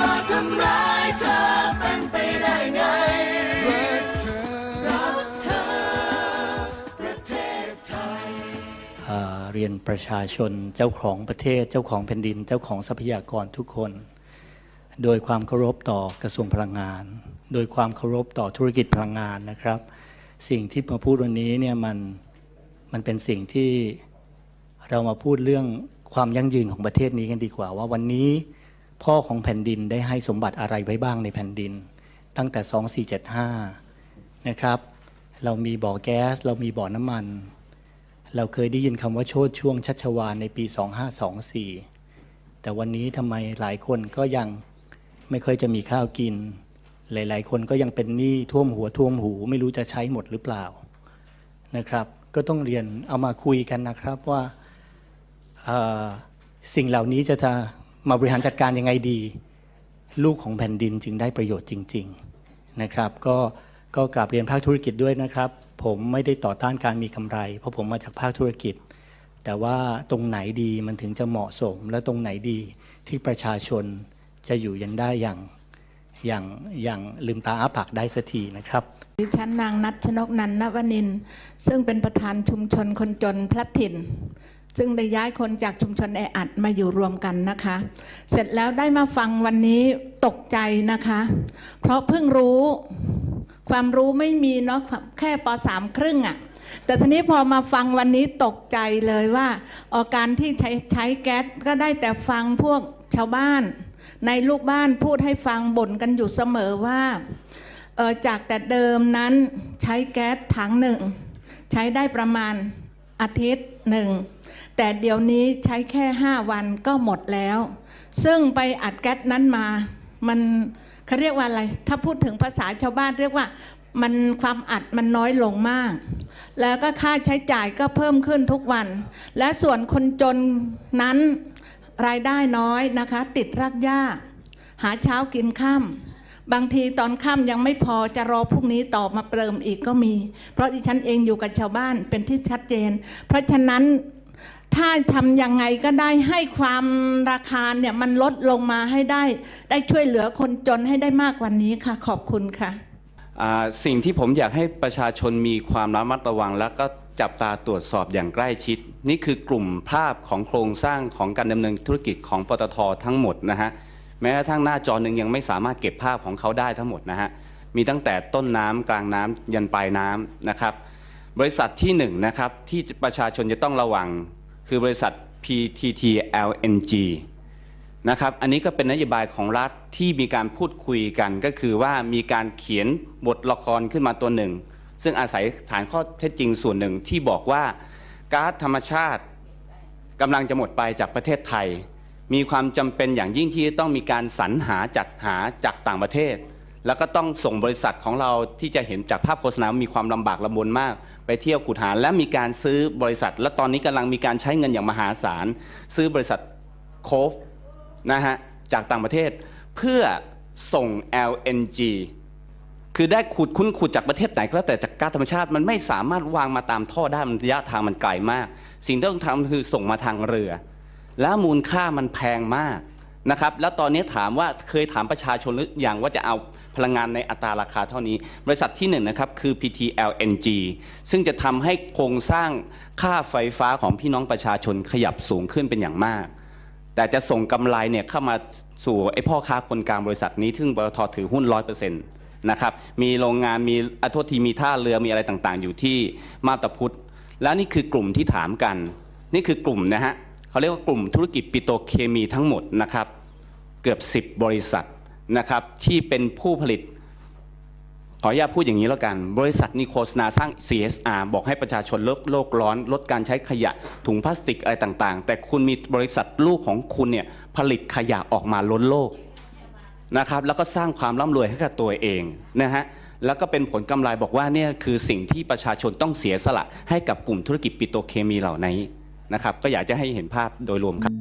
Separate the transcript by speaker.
Speaker 1: มาทำร้ายเธ
Speaker 2: อเป็นไปได้ไง
Speaker 1: เรียนประชาชนเจ้าของประเทศเจ้าของแผ่นดิน เจ้าของทรัพยากรทุกคน โดยความเคารพต่อกระทรวงพลังงาน โดยความเคารพต่อธุรกิจพลังงานนะครับ สิ่งที่มาพูดวันนี้เนี่ยมันมันเป็นสิ่งที่เรามาพูดเรื่องความยั่งยืนของประเทศนี้กันดีกว่าว่าวันนี้ พ่อของแผ่นดินได้ให้สมบัติอะไรไว้บ้างในแผ่นดิน ตั้งแต่ 2475 นะครับ เรามีบ่อแก๊ส เรามีบ่อน้ำมัน เราเคยได้ยินคำว่าโชดช่วงชัชวาลในปี 2524 แต่วันนี้ทำไมหลายคนก็ยังไม่ค่อยจะมีข้าวกิน หลาย ๆ คนก็ยังเป็นหนี้ท่วมหัวท่วมหูไม่รู้จะใช้หมดหรือเปล่านะครับ ก็ต้องเรียนเอามาคุยกันนะครับว่าสิ่งเหล่านี้จะจะ มาบริหารจัดการยังไงดี ลูกของแผ่นดินจึงได้ประโยชน์จริง ๆนะครับ ก็ก็กราบเรียนภาคธุรกิจด้วยนะครับ ผมไม่ได้ต่อต้านการมีกำไร เพราะผมมาจากภาคธุรกิจ แต่ว่าตรงไหนดีมันถึงจะเหมาะสม และตรงไหนดีที่ประชาชนจะอยู่ยันได้อย่างอย่างอย่างลืมตาอ้าปากได้สักทีนะครับ
Speaker 3: ดิฉันนางนัทชนกนันนวนิน ซึ่งเป็นประธานชุมชนคนจนพลัดถิ่น ซึ่งได้ย้ายคนจากชุมชนแออัดมาอยู่รวมกันนะคะ เสร็จแล้วได้มาฟังวันนี้ตกใจนะคะ เพราะเพิ่งรู้ความรู้ไม่มีเนาะแค่ปสามครึ่งอะ่ะแต่ทีนี้พอมาฟังวันนี้ตกใจเลยว่าอ่อการที่ใช้ใช้แก๊สก็ได้แต่ฟังพวกชาวบ้าน ในลูกบ้านพูดให้ฟังบ่นกันอยู่เสมอว่าจากแต่เดิมนั้นใช้แก๊สถังหนึ่ง ใช้ได้ประมาณอาทิตย์หนึ่ง แต่เดี๋ยวนี้ใช้แค่ 5 วันก็หมดแล้ว ซึ่งไปอัดแก๊สนั้นมา มันเขาเรียกว่าอะไร ถ้าพูดถึงภาษาชาวบ้านเรียกว่ามันความอัดมันน้อยลงมาก แล้วก็ค่าใช้จ่ายก็เพิ่มขึ้นทุกวัน และส่วนคนจนนั้นรายได้น้อยนะคะ ติดรากหญ้า หาเช้ากินค่ำบางทีตอนค่ำยังไม่พอจะรอพรุ่งนี้ต่อมาเติมอีกก็มี เพราะดิฉันเองอยู่กับชาวบ้านเป็นที่ชัดเจน เพราะฉะนั้น ถ้าทำยังไงก็ได้ให้ความราคาเนี่ยมันลดลงมาให้ได้ ได้ช่วยเหลือคนจนให้ได้มากกว่านี้ค่ะ ขอบคุณค่ะ
Speaker 4: อ่าสิ่งที่ผมอยากให้ประชาชนมีความระมัดระวัง แล้วก็จับตาตรวจสอบอย่างใกล้ชิด นี่คือกลุ่มภาพของโครงสร้างของการดำเนินธุรกิจของปตททั้งหมดนะฮะแม้กระทั่งหน้าจอหนึ่งยังไม่สามารถเก็บภาพของเขาได้ทั้งหมดนะฮะมีตั้งแต่ต้นน้ำกลางน้ำยันปลายน้ำนะครับ บริษัทที่หนึ่งนะครับที่ประชาชนจะต้องระวัง คือบริษัท PTT LNG นะครับ อันนี้ก็เป็นนโยบายของรัฐที่มีการพูดคุยกัน ก็คือว่ามีการเขียนบทละครขึ้นมาตัวหนึ่ง ซึ่งอาศัยฐานข้อเท็จจริงส่วนหนึ่งที่บอกว่าก๊าซธรรมชาติกำลังจะหมดไปจากประเทศไทย มีความจำเป็นอย่างยิ่งที่จะต้องมีการสรรหาจัดหาจากต่างประเทศ แล้วก็ต้องส่งบริษัทของเราที่จะเห็นจากภาพโฆษณามีความลำบากลำบนมาก ไปเที่ยวขุดหาและมีการซื้อบริษัท และตอนนี้กำลังมีการใช้เงินอย่างมหาศาล ซื้อบริษัทโคฟนะฮะจากต่างประเทศ เพื่อส่ง LNG คือได้ขุดคุณขุดจากประเทศไหนก็แล้วแต่จากก๊าซธรรมชาติมันไม่สามารถวางมาตามท่อได้มันระยะทางมันไกลมาก สิ่งที่ต้องทำคือส่งมาทางเรือ แล้วมูลค่ามันแพงมากนะครับ แล้วตอนนี้ถามว่าเคยถามประชาชนหรืออย่างว่าจะเอา พลังงานในอัตราราคาเท่านี้ บริษัทที่หนึ่งนะครับคือ PTLNG ซึ่งจะทำให้โครงสร้างค่าไฟฟ้าของพี่น้องประชาชนขยับสูงขึ้นเป็นอย่างมาก แต่จะส่งกำไรเนี่ยเข้ามาสู่ไอ้พ่อค้าคนกลางบริษัทนี้ ซึ่งปตทถือหุ้นร้อยเปอร์เซ็นต์นะครับ มีโรงงานมีอาโทษทีมีท่าเรือมีอะไรต่างๆ อยู่ที่มาตาพุทธและนี่คือกลุ่มที่ถามกัน นี่คือกลุ่มนะฮะเขาเรียกว่ากลุ่มธุรกิจปิโตรเคมีทั้งหมดนะครับ เกือบ 10 บริษัท นะครับที่เป็นผู้ผลิต ขออนุญาตพูดอย่างนี้แล้วกัน บริษัทนี้โฆษณาสร้าง CSR บอกให้ประชาชนลดโลกร้อน ลดการใช้ขยะถุงพลาสติกอะไรต่างๆ แต่คุณมีบริษัทลูกของคุณเนี่ยผลิตขยะออกมาล้นโลกนะครับแล้วก็สร้างความร่ำรวยให้กับตัวเองนะฮะแล้วก็เป็นผลกำไรบอกว่าเนี่ยคือสิ่งที่ประชาชนต้องเสียสละให้กับกลุ่มธุรกิจปิโตรเคมีเหล่านี้นะครับก็อยากจะให้เห็นภาพโดยรวมครับ